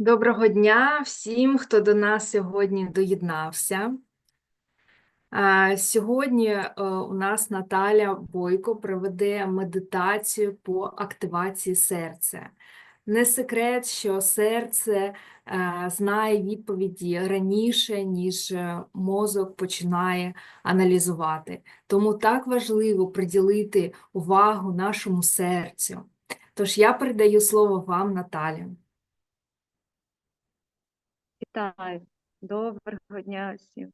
Доброго дня всім, хто до нас сьогодні доєднався. Сьогодні е, у нас Наталя Бойко проведе медитацію по активації серця. Не секрет, що серце е, знає відповіді раніше, ніж е, мозок починає аналізувати. Тому так важливо приділити увагу нашому серцю. Тож я передаю слово вам, Наталі. Вітаю, доброго дня всім.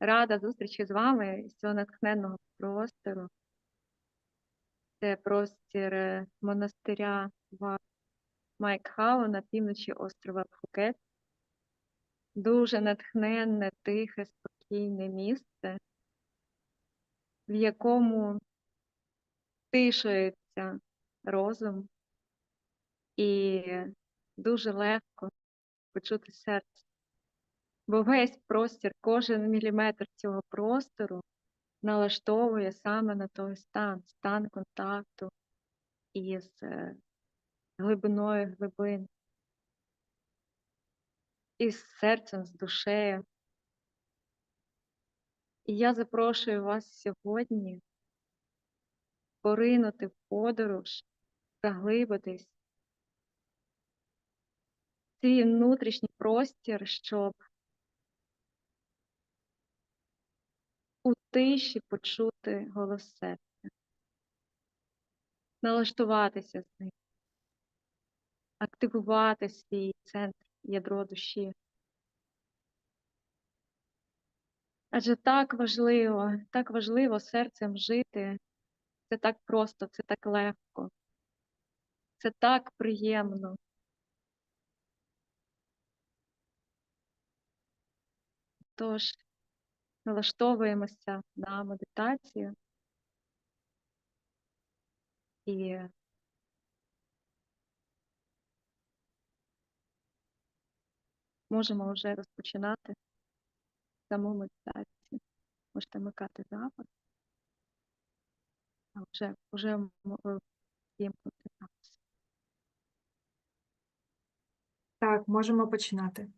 Рада зустрічі з вами з цього натхненного простору. Це простір е, монастиря Майкхау на півночі острова Пхукет. Дуже натхненне, тихе, спокійне місце, в якому тишується розум і дуже легко почути серце. Бо весь простір, кожен міліметр цього простору налаштовує саме на той стан, стан контакту із е, глибиною глибин, із серцем, з душею. І я запрошую вас сьогодні поринути в подорож, заглибитись свій внутрішній простір, щоб у тиші почути голос серця, налаштуватися з ним, активувати свій центр ядро душі. Адже так важливо, так важливо серцем жити. Це так просто, це так легко, це так приємно. Тож налаштовуємося на медитацію і можемо вже розпочинати саму медитацію. Можете вмикати запис, а вже, вже е, вімкнути запис. Так, можемо починати.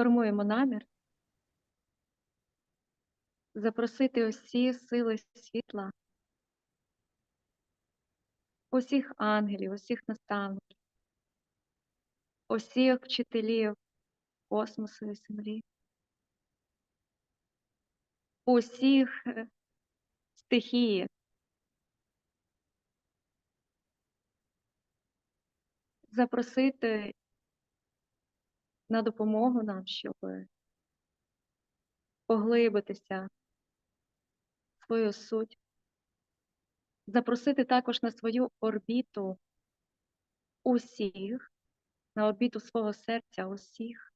Формуємо намір запросити усі сили світла, усіх ангелів, усіх наставників, усіх вчителів космосу і землі, усіх е, стихії, запросити на допомогу нам, щоб поглибитися в свою суть, запросити також на свою орбіту усіх, на орбіту свого серця усіх,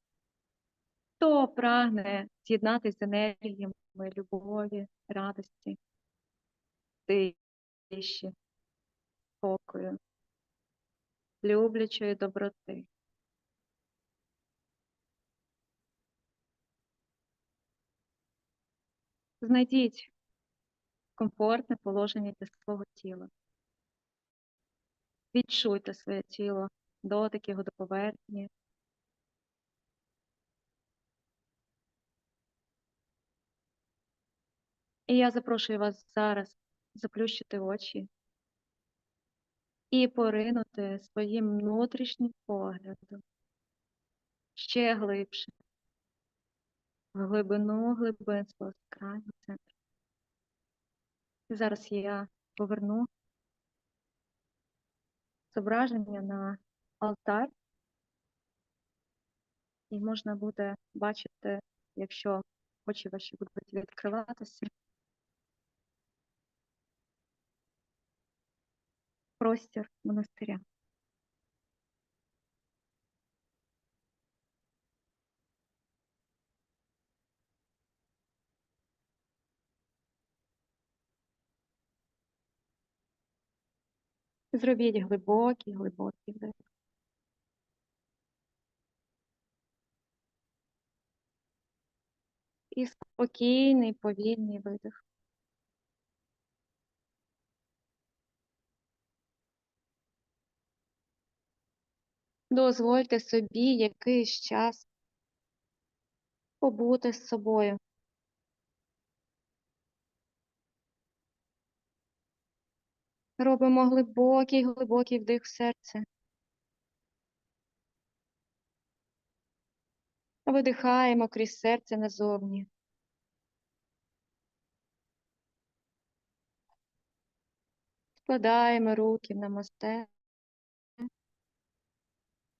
хто прагне з'єднатися з енергіями любові, радості, тиші, спокою, люблячої доброти. Знайдіть комфортне положення для свого тіла. Відчуйте своє тіло, дотик його до поверхні. І я запрошую вас зараз заплющити очі і поринути своїм внутрішнім поглядом ще глибше, в глибину глибин свого крайнього центру. І зараз я поверну зображення на алтар, і можна буде бачити, якщо очі ваші будуть відкриватися. Простір монастиря. Зробіть глибокий, глибокий вдих. І спокійний, повільний видих. Дозвольте собі якийсь час побути з собою. Робимо глибокий, глибокий вдих в серце. Видихаємо крізь серце назовні. Складаємо руки на мосте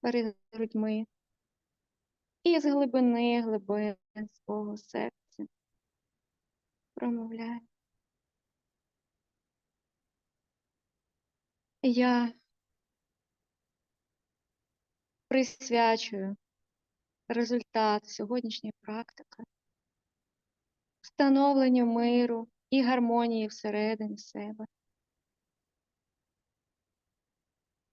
перед грудьми. І з глибини глибин свого серця промовляємо. Я присвячую результат сьогоднішньої практики встановленню миру і гармонії всередині себе.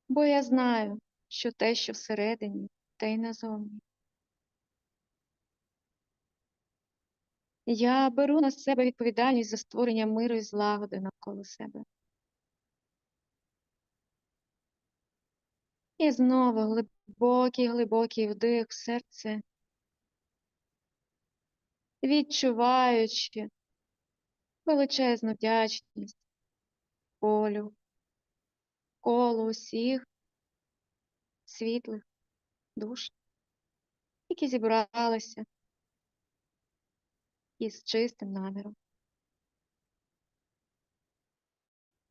Бо я знаю, що те, що всередині, те й назовні. Я беру на себе відповідальність за створення миру і злагоди навколо себе. І знову глибокий, глибокий вдих в серце, відчуваючи величезну вдячність полю, колу усіх світлих душ, які зібралися із чистим наміром.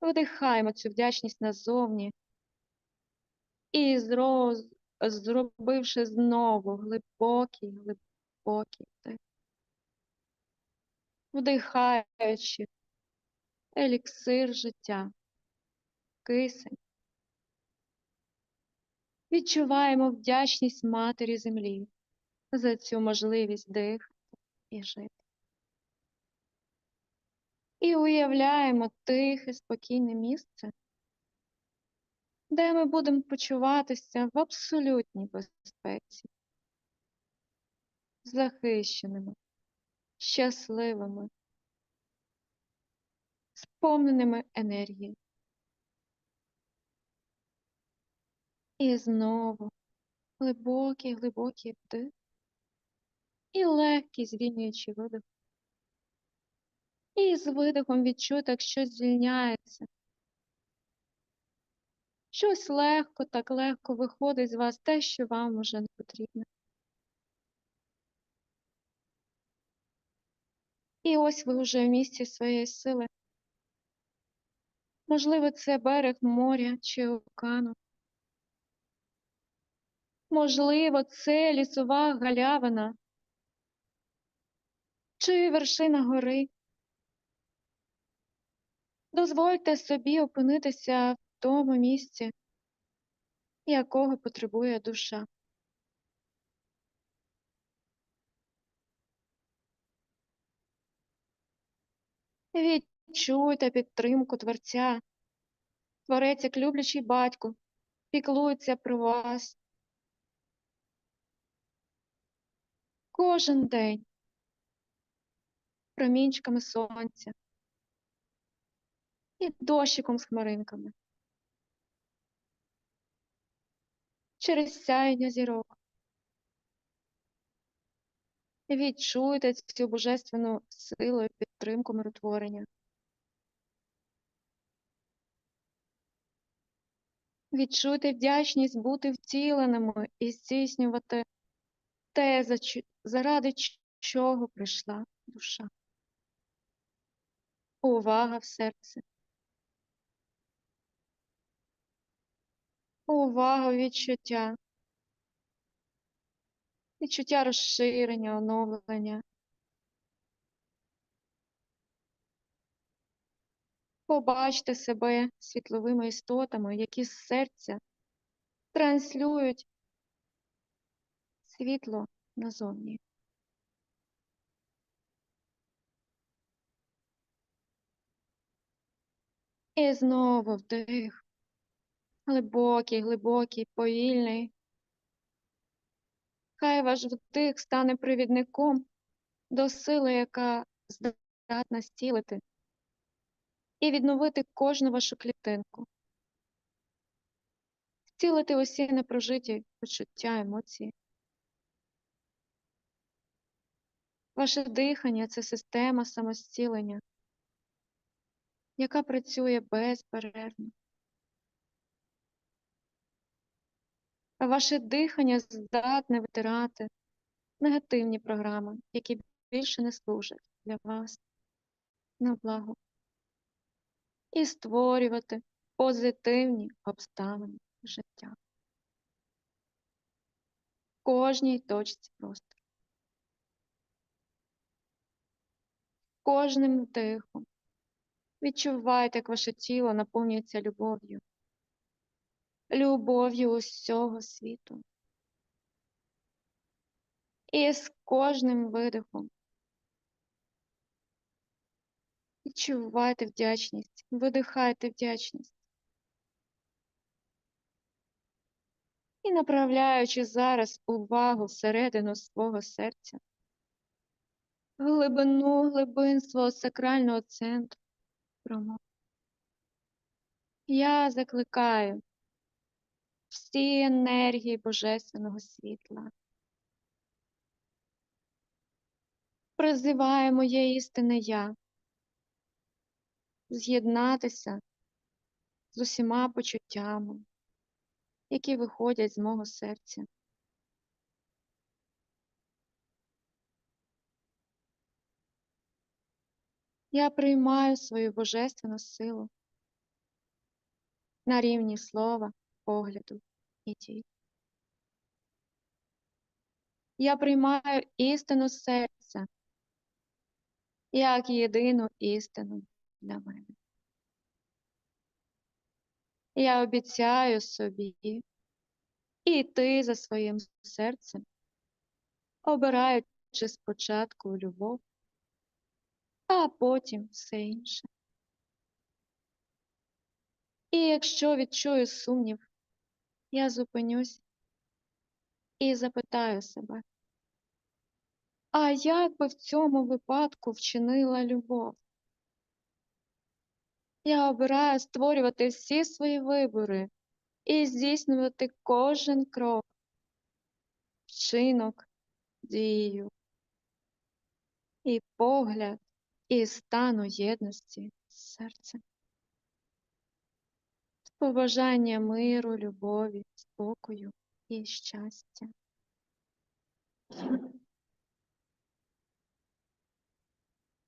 Вдихаємо цю вдячність назовні і зроз... зробивши знову глибокий, глибокий вдих. Вдихаючи еліксир життя, кисень. Відчуваємо вдячність Матері Землі за цю можливість дихати і жити. І уявляємо тихе, спокійне місце, де ми будемо почуватися в абсолютній безпеці, захищеними, щасливими, сповненими енергії. І знову глибокий, глибокий вдих і легкий звільнюючий видих. І з видихом відчути, як щось звільняється. Щось легко, так легко виходить з вас те, що вам уже не потрібно. І ось ви вже в місці своєї сили. Можливо, це берег моря чи океану. Можливо, це лісова галявина чи вершина гори. Дозвольте собі опинитися тому місці, якого потребує душа. Відчуйте підтримку Творця. Творець, як люблячий батько, піклується про вас. Кожен день промінчиками сонця і дощиком з хмаринками. Через сяєння зірок. Відчуйте цю божественну силу і підтримку миротворення. Відчуйте вдячність бути втіленими і здійснювати те, заради чого прийшла душа. Увага в серце. Увага відчуття. Відчуття розширення, оновлення. Побачте себе світловими істотами, які з серця транслюють світло назовні. І знову вдих. Глибокий, глибокий, повільний. Хай ваш вдих стане провідником до сили, яка здатна зцілити і відновити кожну вашу клітинку. Цілити усі непрожиті почуття, емоції. Ваше дихання це система самозцілення, яка працює безперервно. Ваше дихання здатне витирати негативні програми, які більше не служать для вас на благо, і створювати позитивні обставини життя. В кожній точці простору. Кожним вдихом відчувайте, як ваше тіло наповнюється любов'ю. Любов'ю усього світу. І з кожним видихом відчувайте вдячність, видихайте вдячність. І направляючи зараз увагу всередину свого серця, глибину глибин свого сакрального центру, промов. Я закликаю всі енергії Божественного світла. Призиваю моє істинне Я з'єднатися з усіма почуттями, які виходять з мого серця. Я приймаю свою божественну силу на рівні слова, погляду і дій. Я приймаю істину серця як єдину істину для мене. Я обіцяю собі іти за своїм серцем, обираючи спочатку любов, а потім все інше. І якщо відчую сумнів, я зупинюсь і запитаю себе, а як би в цьому випадку вчинила любов? Я обираю створювати всі свої вибори і здійснювати кожен крок, вчинок, дію і погляд і стану єдності з серцем. Побажання миру, любові, спокою і щастя.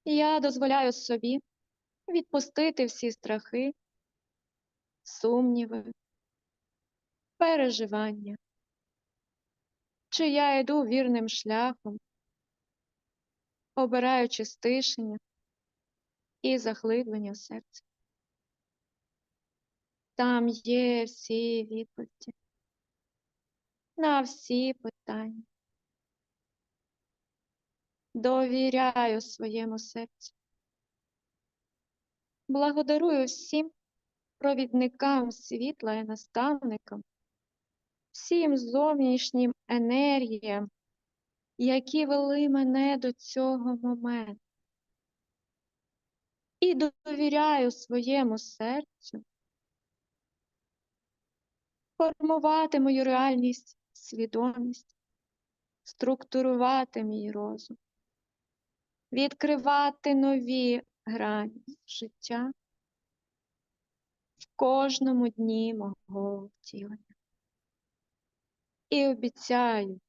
Я дозволяю собі відпустити всі страхи, сумніви, переживання, чи я йду вірним шляхом, обираючи стишення і захлиблення серця. Там є всі відповіді на всі питання. Довіряю своєму серцю. Благодарую всім провідникам світла і наставникам, всім зовнішнім енергіям, які вели мене до цього моменту. І довіряю своєму серцю формувати мою реальність, свідомість, структурувати мій розум, відкривати нові грані життя в кожному дні мого втілення. І обіцяю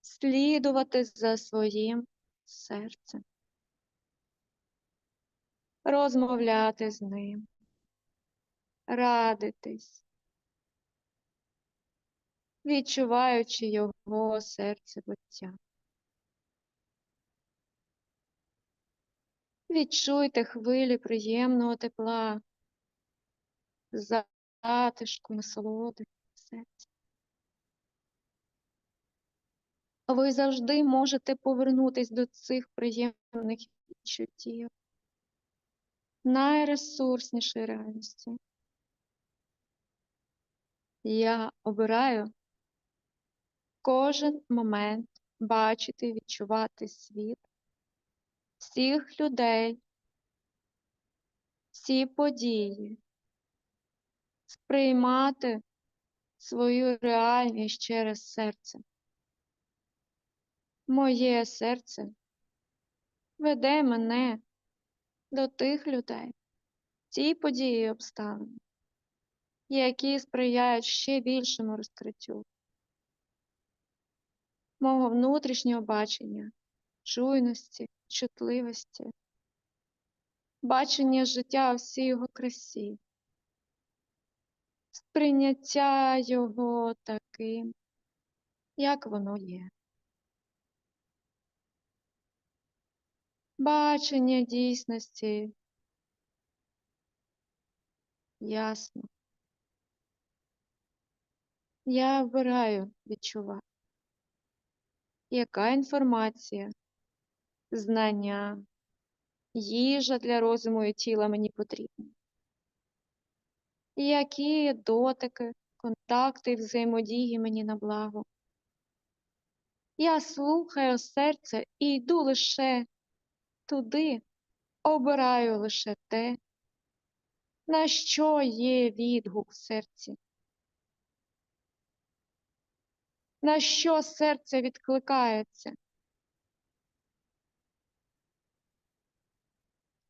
слідувати за своїм серцем, розмовляти з ним, радитись, відчуваючи його серце буття. Відчуйте хвилі приємного тепла, затишку, насолоди в серці. Ви завжди можете повернутись до цих приємних відчуттів, найресурснішої реальності. Я обираю кожен момент бачити, відчувати світ, всіх людей, всі події, сприймати свою реальність через серце. Моє серце веде мене до тих людей, ті події і обставини, які сприяють ще більшому розкриттю мого внутрішнього бачення, чуйності, чутливості, бачення життя у всій його красі, сприйняття його таким, як воно є. Бачення дійсності ясно. Я обираю відчувати, яка інформація, знання, їжа для розуму і тіла мені потрібні, які дотики, контакти взаємодії мені на благо. Я слухаю серце і йду лише туди, обираю лише те, на що є відгук в серці. На що серце відкликається?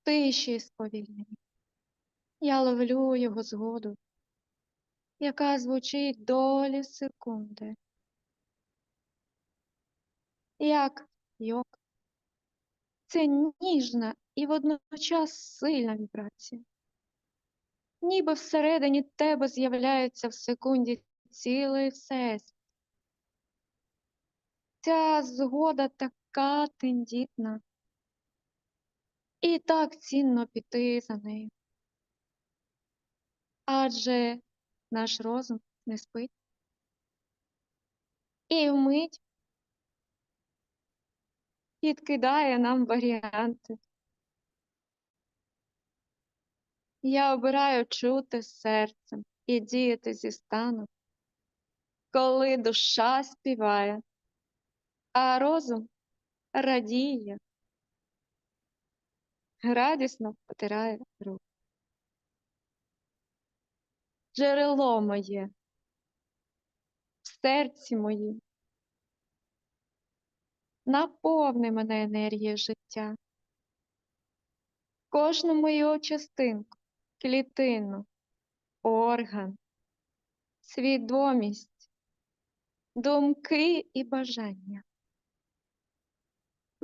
Тиші і сповільненні. Я ловлю його згоду, яка звучить долі секунди. Як йог. Це ніжна і водночас сильна вібрація. Ніби всередині тебе з'являється в секунді цілий всесвіт. Ця згода така тендітна. І так цінно піти за нею. Адже наш розум не спить. І вмить підкидає нам варіанти. Я обираю чути серцем і діяти зі стану, коли душа співає, а розум радіє, радісно потирає руку. Джерело моє, в серці моїм, наповни мене енергією життя, кожну мою частинку, клітину, орган, свідомість, думки і бажання,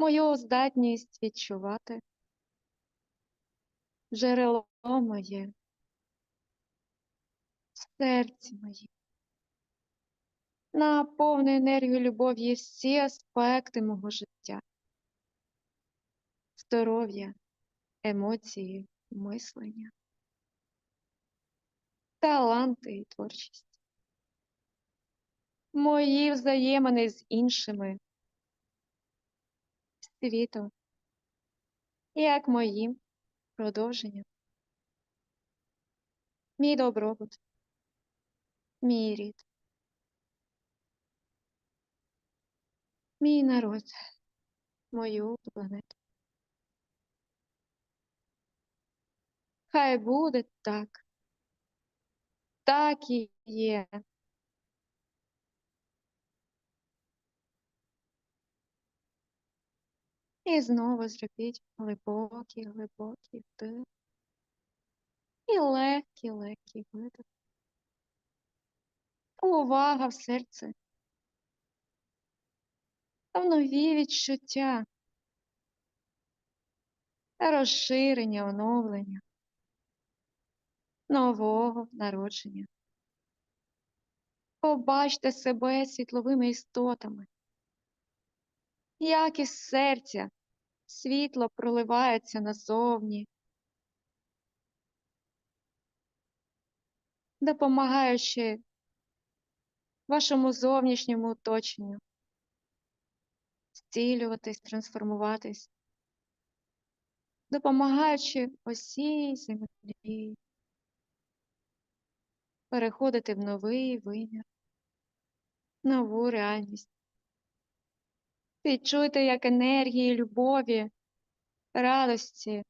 мою здатність відчувати, джерело моє, в серці моє. Наповни енергію любові всі аспекти мого життя, здоров'я, емоції, мислення, таланти і творчість, мої взаємини з іншими, світом, як моїм продовженням, мій добробут, мій рід. Мій народ, мою планету. Хай буде так. Так і є. І знову зробіть глибокий, глибокий вдих. І легкий, легкий видих. Увага в серце в нові відчуття, розширення, оновлення, нового народження. Побачте себе світловими істотами, як із серця світло проливається назовні, допомагаючи вашому зовнішньому оточенню зцілюватись, трансформуватись, допомагаючи усій землі переходити в новий вимір, нову реальність. Відчуйте, як енергії любові, радості,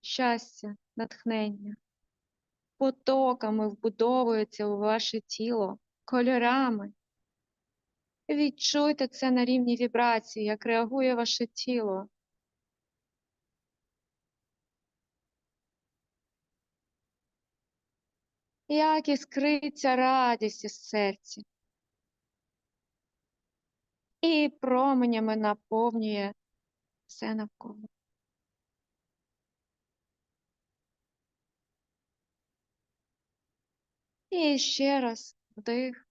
щастя, натхнення потоками вбудовується у ваше тіло, кольорами. Відчуйте це на рівні вібрації, як реагує ваше тіло. Як іскриться радість із серця. І променями наповнює все навколо. І ще раз вдих.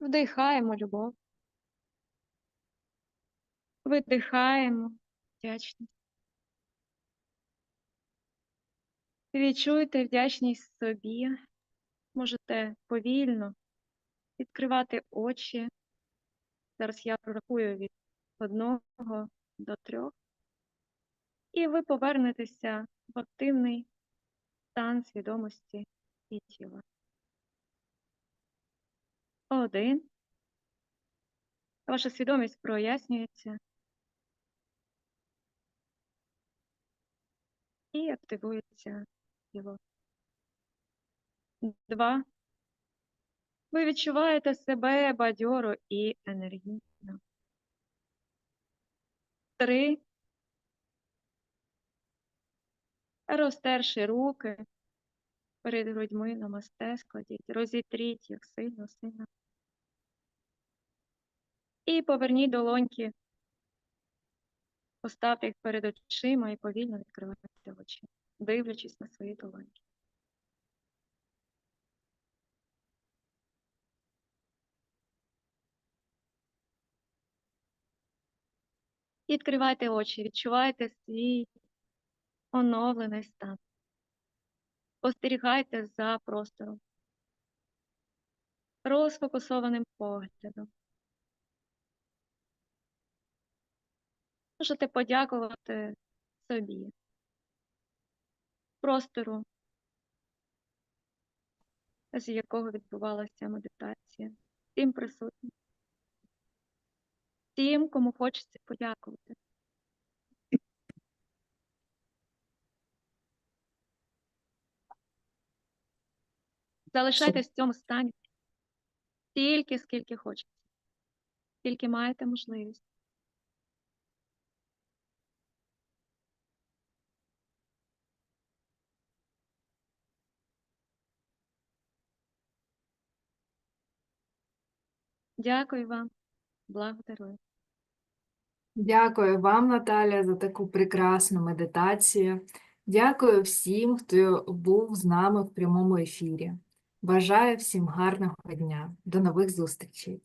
Вдихаємо любов. Видихаємо вдячність. Відчуйте вдячність собі. Можете повільно відкривати очі. Зараз я прорахую від одного до трьох. І ви повернетеся в активний стан свідомості і тіла. Один. Ваша свідомість прояснюється і активується тіло. Два. Ви відчуваєте себе бадьоро і енергійно. Три. Розтерши руки перед грудьми намасте складіть, розітріть їх сильно, сильно. І поверніть долоньки, поставте їх перед очима і повільно відкривайте очі, дивлячись на свої долоньки. Відкривайте очі, відчувайте свій оновлений стан. Спостерігайте за простором, розфокусованим поглядом. Можете подякувати собі, простору, з якого відбувалася медитація, всім присутнім, тим, кому хочеться подякувати. Залишайтесь в цьому стані стільки, скільки хочете, тільки маєте можливість. Дякую вам, благодарую. Дякую вам, Наталя, за таку прекрасну медитацію. Дякую всім, хто був з нами в прямому ефірі. Бажаю всім гарного дня. До нових зустрічей!